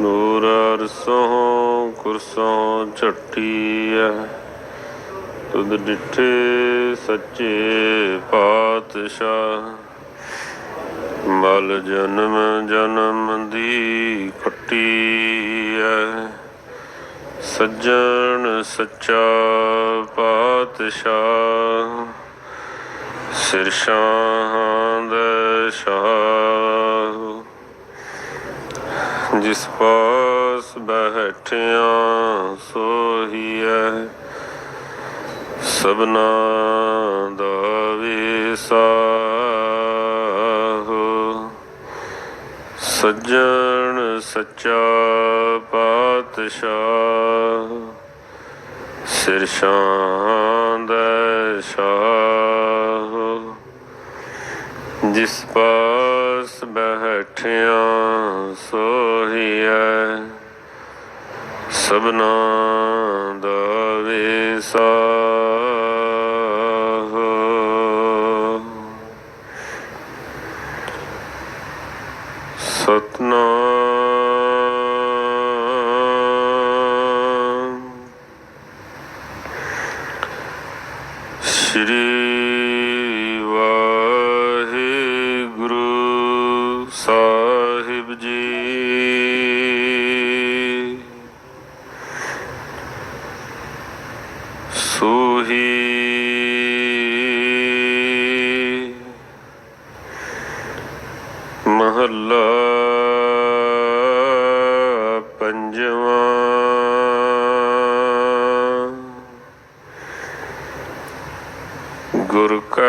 ਨੂਰ ਅਰਸੋਂ ਕੁਰਸੋਂ ਝੱਟੀਐ ਤੁਧ ਡਿਠੇ ਸੱਚੇ ਪਾਤਸ਼ਾਹ। ਮਲ ਜਨਮ ਜਨਮ ਦੀ ਖੱਟੀਐ ਸੱਜਣ ਸੱਚਾ ਪਾਤਸ਼ਾਹ। ਸਿਰ ਸ਼ਾਹਾਂ ਦੇ ਸ਼ਾਹ ਜਿਸ ਪਾਸ ਬੈਠਿਆ ਸੋਹੀਐ ਸਭਨਾ ਦਾ ਵਿਸਾਹੋ। ਸੱਜਣ ਸੱਚਾ ਪਾਤਸ਼ਾਹ, ਸਿਰ ਸ਼ਾਨ ਦਾ ਸ਼ਾਹ। ਜਿਸ ਪਾਸ ਬਹਿਠਿਆ ਸੋਹੀਐ ਸਭਨਾ ਦਾ ਵਿਸਾਹੋ। ਸ਼੍ਰੀ ਸਾਹਿਬ ਜੀ। ਸੂਹੀ। ਮਹੱਲਾ ਪੰਜਵਾਂ। ਗੁਰ ਕਾ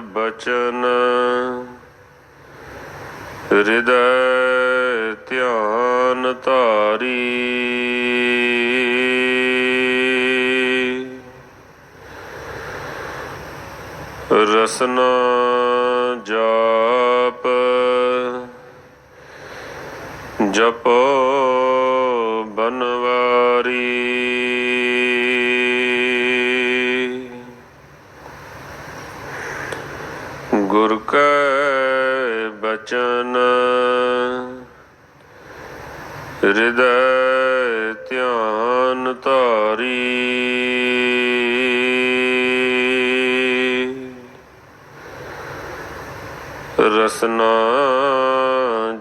ਬਚਨ ਹਿਰਦੈ ਧਿਆਨ ਧਾਰੀ। ਰਸਨਾ ਜਾਪ ਜਪੋ ਬਨਵਾਰੀ ਹਿਰਦੈ ਧਿਆਨ ਧਾਰੀ। ਰਸਨਾ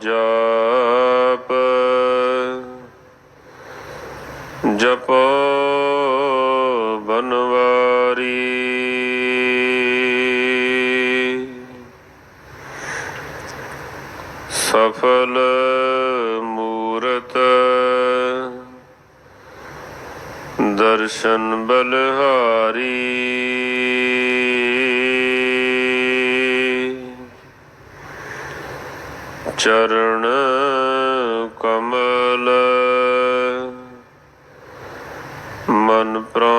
ਜਾਪ। ਜਪੋ ਬਨਵਾਰੀ। ਸਫਲ ਦਰਸ਼ਨ ਬਲਹਾਰੀ। ਚਰਨ ਕਮਲ ਮਨ ਪ੍ਰਾਣ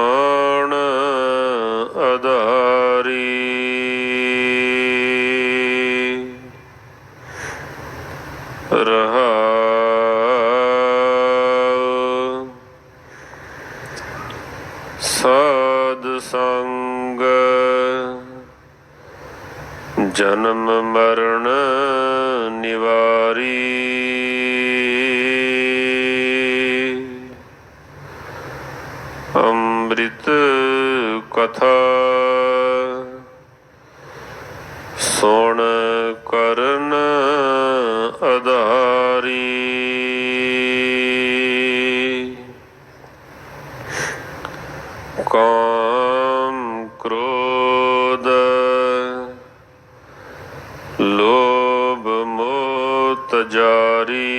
ਜਨਮ ਮਰਨ ਨਿਵਾਰੀ। ਅੰਮ੍ਰਿਤ ਕਥਾ ਸੁਣ ਕਰਨ ਅਧਾਰੀ। ਕਰਤ ਜਾਰੀ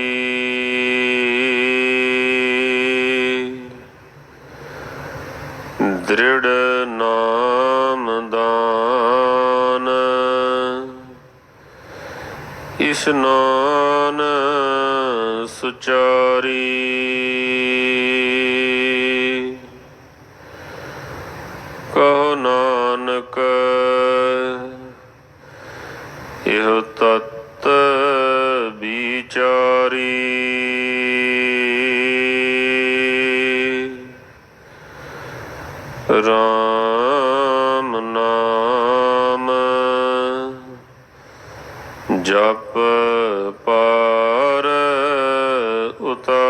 ਦ੍ਰਿੜ ਨਾਮ ਦਾਨ। ਇਸ਼ਨਾਨ ਸੁਚਾਰੀ। ਕਹੋ ਨਾਨਕ ਇਹ ਤਤ ਜਪ ਪਾਰ ਉਤਾਰੀ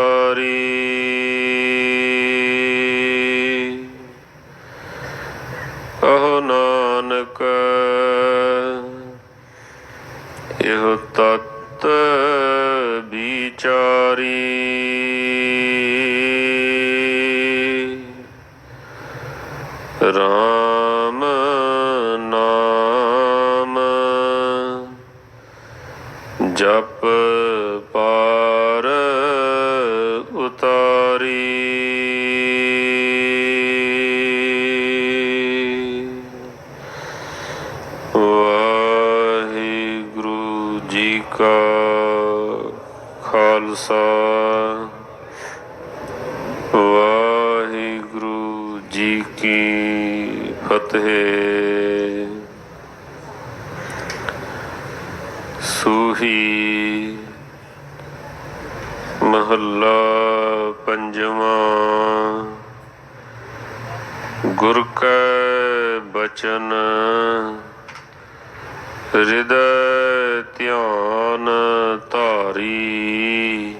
ਜਪ ਪਾਰ ਉਤਾਰੀ। ਵਾਹਿਗੁਰੂ ਜੀ ਕਾ ਖਾਲਸਾ। ਵਾਹਿਗੁਰੂ ਜੀ ਕੀ ਫਤਿਹ। ਸੂਹੀ ਮਹੱਲਾ ਪੰਜਵਾਂ। ਗੁਰ ਕੈ ਬਚਨ ਹਿਰਦੈ ਧਿਆਨ ਧਾਰੀ।